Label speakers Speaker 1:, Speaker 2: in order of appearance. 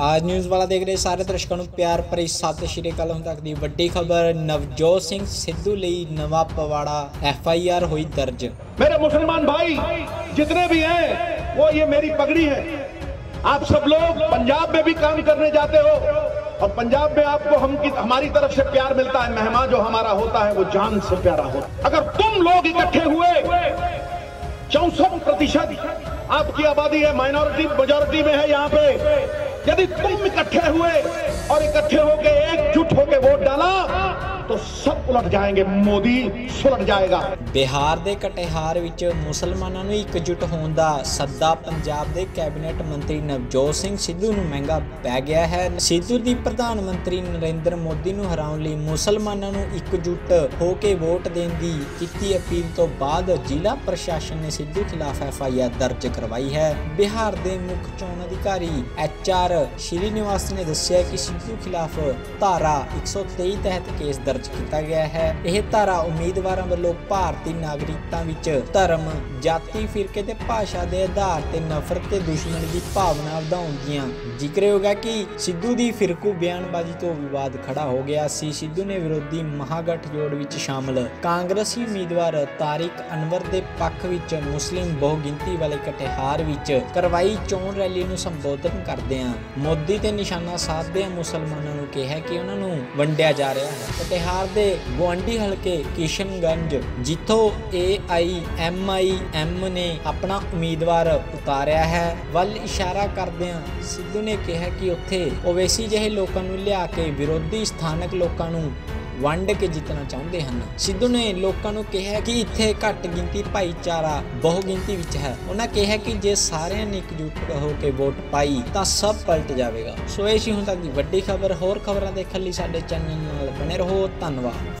Speaker 1: ਆਜ ਨਿਊਜ਼ ਵਾਲਾ ਦੇਖ ਰਹੇ ਸਾਰੇ ਦਰਸ਼ਕਾਂ ਨੂੰ ਪਿਆਰ ਭਰੀ ਸਤਿ ਸ਼੍ਰੀ ਅਕਾਲ ਹੁਣ ਤੱਕ ਦੀ ਵੱਡੀ ਖਬਰ ਨਵਜੋਤ ਸਿੰਘ ਸਿੱਧੂ ਲਈ ਨਵਾਂ ਪਵਾੜਾ ਐਫ ਆਈ ਆਰ ਹੋਈ ਦਰਜ
Speaker 2: मेरे मुसलमान भाई जितने भी हैं वो ये मेरी पगड़ी है आप सब लोग पंजाब में भी काम करने जाते हो और पंजाब में आपको हम की हमारी तरफ से प्यार मिलता है मेहमान जो हमारा होता है वो जान से प्यारा होता है अगर तुम लोग इकट्ठे हुए चौसठ प्रतिशत आपकी आबादी है माइनॉरिटी मेजोरिटी में है यहाँ पे यदि तुम इकट्ठे हुए और इकट्ठे होके एकजुट होके वोट डाला ਉਲਟ ਜਾਏਗੇ, ਮੋਦੀ ਸੁਲਟ ਜਾਏਗਾ।
Speaker 1: ਬਿਹਾਰ ਦੇ ਕਟਿਹਾਰ ਵਿੱਚ ਮੁਸਲਮਾਨਾਂ ਨੂੰ ਇਕਜੁੱਟ ਹੋਣ ਦਾ ਸੱਦਾ ਪੰਜਾਬ ਦੇ ਕੈਬਨਿਟ ਮੰਤਰੀ ਨਵਜੋਤ ਸਿੰਘ ਸਿੱਧੂ ਨੂੰ ਮਹਿੰਗਾ ਪੈ ਗਿਆ ਹੈ। ਸਿੱਧੂ ਦੀ ਪ੍ਰਧਾਨ ਮੰਤਰੀ ਨਰਿੰਦਰ ਮੋਦੀ ਨੂੰ ਹਰਾਉਣ ਲਈ ਮੁਸਲਮਾਨਾਂ ਨੂੰ ਇਕਜੁੱਟ ਹੋ ਕੇ ਵੋਟ ਦੇਣ ਦੀ ਕੀਤੀ ਅਪੀਲ ਤੋਂ ਬਾਅਦ ਜ਼ਿਲ੍ਹਾ ਪ੍ਰਸ਼ਾਸਨ ਨੇ ਸਿੱਧੂ ਖਿਲਾਫ ਐਫ ਆਈ ਆਰ ਦਰਜ ਕਰਵਾਈ ਹੈ। ਬਿਹਾਰ ਦੇ ਮੁੱਖ ਚੋਣ ਅਧਿਕਾਰੀ ਐਚ ਆਰ ਸ਼੍ਰੀਨਿਵਾਸ ਨੇ ਦੱਸਿਆ ਕਿ ਸਿੱਧੂ ਖਿਲਾਫ ਧਾਰਾ 123 ਤਹਿਤ ਕੇਸ ਦਰਜ ਕੀਤਾ ਗਿਆ ਹੈ। ਇਹ ਧਾਰਾ ਉਮੀਦਵਾਰਾਂ ਵੱਲੋਂ ਭਾਰਤੀ ਨਾਗਰਿਕਤਾ ਵਿੱਚ ਧਰਮ, ਜਾਤੀ, ਫਿਰਕੇ ਤੇ ਭਾਸ਼ਾ ਦੇ ਆਧਾਰ ਤੇ ਨਫ਼ਰਤ ਤੇ ਦੁਸ਼ਮਣੀ ਦੀ ਭਾਵਨਾ ਵਧਾਉਣ ਜ਼ਿਕਰਯੋਗ ਹੈ ਕਿ ਸਿੱਧੂ ਦੀ ਫਿਰਕੂ ਬਿਆਨਬਾਜ਼ੀ ਤੋਂ ਵਿਵਾਦ ਖੜਾ ਹੋ ਗਿਆ ਸੀ। ਸਿੱਧੂ ਨੇ ਵਿਰੋਧੀ ਮਹਾਗਠਜੋੜ ਵਿੱਚ ਸ਼ਾਮਲ ਕਾਂਗਰਸੀ ਉਮੀਦਵਾਰ ਤਾਰਿਕ ਅਨਵਰ ਦੇ ਪੱਖ ਵਿੱਚ ਮੁਸਲਿਮ ਬਹੁਗਿਣਤੀ ਵਾਲੇ ਕਟਿਹਾਰ ਵਿੱਚ ਕਰਵਾਈ ਚੋਣ ਰੈਲੀ ਨੂੰ ਸੰਬੋਧਨ ਕਰਦਿਆਂ ਮੋਦੀ ਤੇ ਨਿਸ਼ਾਨਾ ਸਾਧਦਿਆਂ ਮੁਸਲਮਾਨਾਂ ਨੂੰ ਕਿਹਾ ਕਿ ਉਹਨਾਂ ਨੂੰ ਵੰਡਿਆ ਜਾ ਰਿਹਾ ਹੈ। ਕਟਿਹਾਰ ਦੇ ਗੁਆਂਢੀ ਹਲਕੇ ਕਿਸ਼ਨਗੰਜ, ਜਿੱਥੋਂ AIMIM ਨੇ ਆਪਣਾ ਉਮੀਦਵਾਰ ਉਤਾਰਿਆ ਹੈ। ਵੱਲ ਇਸ਼ਾਰਾ ਕਰਦਿਆਂ ਸਿੱਧੂ ਨੇ ਕਿਹਾ ਕਿ ਉੱਥੇ ਓਵੇਸੀ ਜਿਹੇ ਲੋਕਾਂ ਨੂੰ ਲਿਆ ਕੇ ਵਿਰੋਧੀ ਸਥਾਨਕ ਲੋਕਾਂ ਨੂੰ ਵੰਡ ਕੇ ਜਿੱਤਣਾ ਚਾਹੁੰਦੇ ਹਨ। ਸਿੱਧੂ ਨੇ ਲੋਕਾਂ ਨੂੰ ਕਿਹਾ ਕਿ ਇੱਥੇ ਘੱਟ ਗਿਣਤੀ ਭਾਈਚਾਰਾ, ਬਹੁ ਗਿਣਤੀ ਵਿੱਚ ਹੈ। ਉਹਨਾਂ ਕਿਹਾ ਕਿ ਜੇ ਸਾਰਿਆਂ ਨੇ ਇਕਜੁੱਟ ਹੋ ਕੇ ਵੋਟ ਪਾਈ, ਤਾਂ ਸਭ ਪਲਟ ਜਾਵੇਗਾ। ਸੋ ਇਹ ਸੀ ਹੁਣ ਤੱਕ ਦੀ ਵੱਡੀ ਖਬਰ। ਹੋਰ ਖਬਰਾਂ ਦੇਖਣ ਲਈ ਸਾਡੇ ਚੈਨਲ ਨਾਲ ਬਣੇ ਰਹੋ। ਧੰਨਵਾਦ।